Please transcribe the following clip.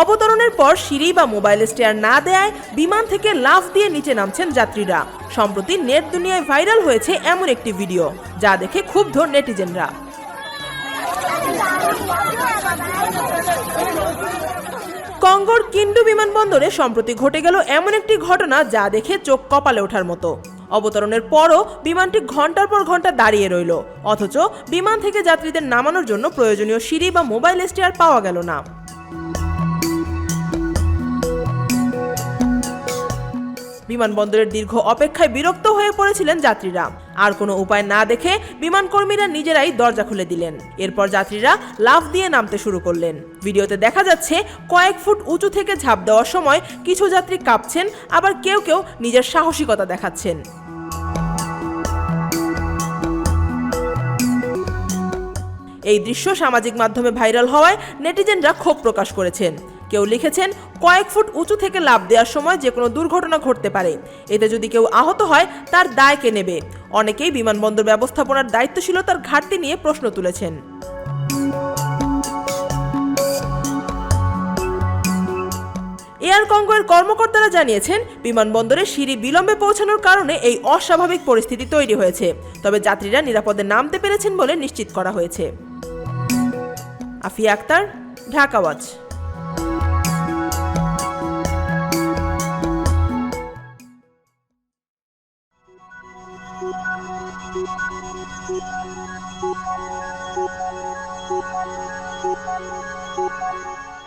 অবতরণের পর সিঁড়ি বা মোবাইল স্টেয়ার না দেয়ায় বিমান থেকে লাফ দিয়ে নিচে নামছেন যাত্রীরা। সম্প্রতি নেট দুনিয়ায় ভাইরাল হয়েছে এমন একটি ভিডিও, যা দেখে খুব ক্ষুব্ধ নেটিজেনরা। কঙ্গোর কিন্ডু বিমানবন্দরে সম্প্রতি ঘটে গেল এমন একটি ঘটনা যা দেখে চোখ কপালে ওঠার মতো। অবতরণের পরও বিমানটি ঘণ্টার পর ঘণ্টা দাঁড়িয়ে রইল, অথচ বিমান থেকে যাত্রীদের নামানোর জন্য প্রয়োজনীয় সিঁড়ি বা মোবাইল স্টেয়ার পাওয়া গেল না। বিমানবন্দরের দীর্ঘ অপেক্ষায় বিরক্ত হয়ে পড়েছিলেন যাত্রীরা। আর কোনো উপায় না দেখে বিমানকর্মীরা নিজেরাই দরজা খুলে দিলেন। এরপর যাত্রীরা লাফ দিয়ে নামতে শুরু করলেন। ভিডিওতে দেখা যাচ্ছে, কয়েক ফুট উঁচু থেকে ঝাঁপ দেওয়ার সময় কিছু যাত্রী কাঁপছেন, আবার কেউ কেউ নিজের সাহসিকতা দেখাচ্ছেন। এই দৃশ্য সামাজিক মাধ্যমে ভাইরাল হওয়ায় নেটিজেনরা ক্ষোভ প্রকাশ করেছেন। কেউ লিখেছেন, কয়েক ফুট উঁচু থেকে লাভ দেওয়ার সময় যে কোনো দুর্ঘটনা ঘটতে পারে। এতে যদি কেউ আহত হয়, তার দায় কে নেবে? অনেকেই বিমানবন্দর ব্যবস্থাপনার দায়িত্বশীলতার ঘাটতি নিয়ে প্রশ্ন তুলেছেন। এয়ার কঙ্গোয়ের কর্মকর্তারা জানিয়েছেন, বিমানবন্দরে সিঁড়ি বিলম্বে পৌঁছানোর কারণে এই অস্বাভাবিক পরিস্থিতি তৈরি হয়েছে। তবে যাত্রীরা নিরাপদে নামতে পেরেছেন বলে নিশ্চিত করা হয়েছে। Afia Akter, Dhaka Thank you.